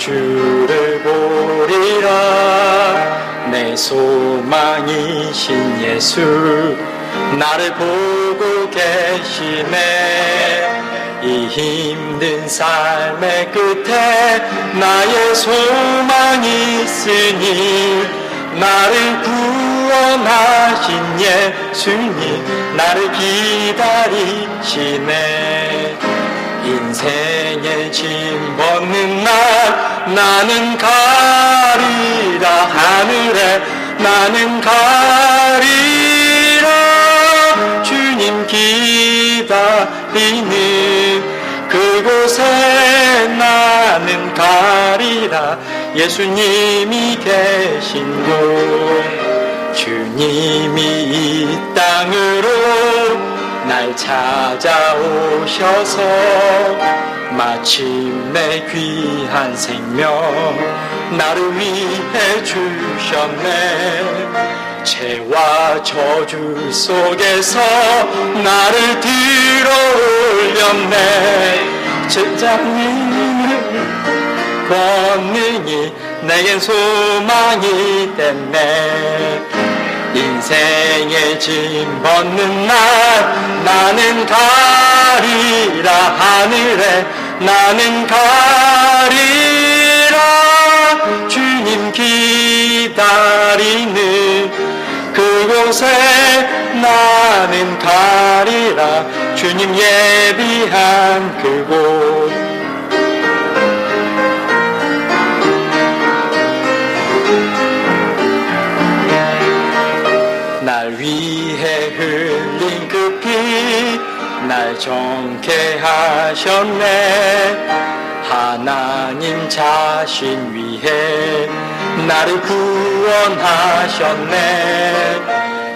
주를 보리라. 내 소망이신 예수 나를 보고 계시네. 이 힘든 삶의 끝에 나의 소망이 있으니 나를 구원하신 예수님 나를 기다리시네 인생의 짐 벗는 날 나는 가리라 하늘에 나는 가리라. 주님 기다리는 그곳에 나는 가리라. 예수님이 계신 곳 주님이 이 땅으로 날 찾아오셔서 마침내 귀한 생명 나를 위해 주셨네. 죄와 저주 속에서 나를 들어 올렸네. 제자님의 권능이 내겐 소망이 됐네 인생의 짐 벗는 날 나는 가리라 하늘에 나는 가리라. 주님 기다리는 그곳에 나는 가리라. 주님 예비한 그곳 날 위해 흘린 그 피 날 정케 하셨네. 하나님 자신 위해 나를 구원하셨네.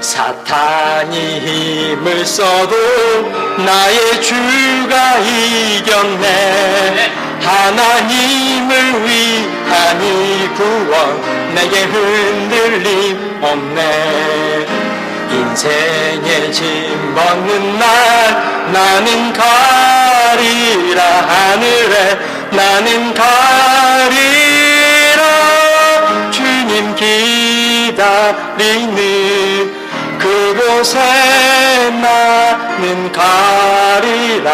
사탄이 힘을 써도 나의 주가 이겼네. 하나님을 이 구원 내게 흔들림 없네. 인생의 짐 벗는 날 나는 가리라 하늘에 나는 가리라. 주님 기다리는 그곳에 나는 가리라.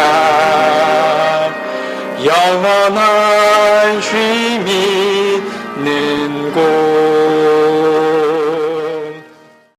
영원한 쉼이 곳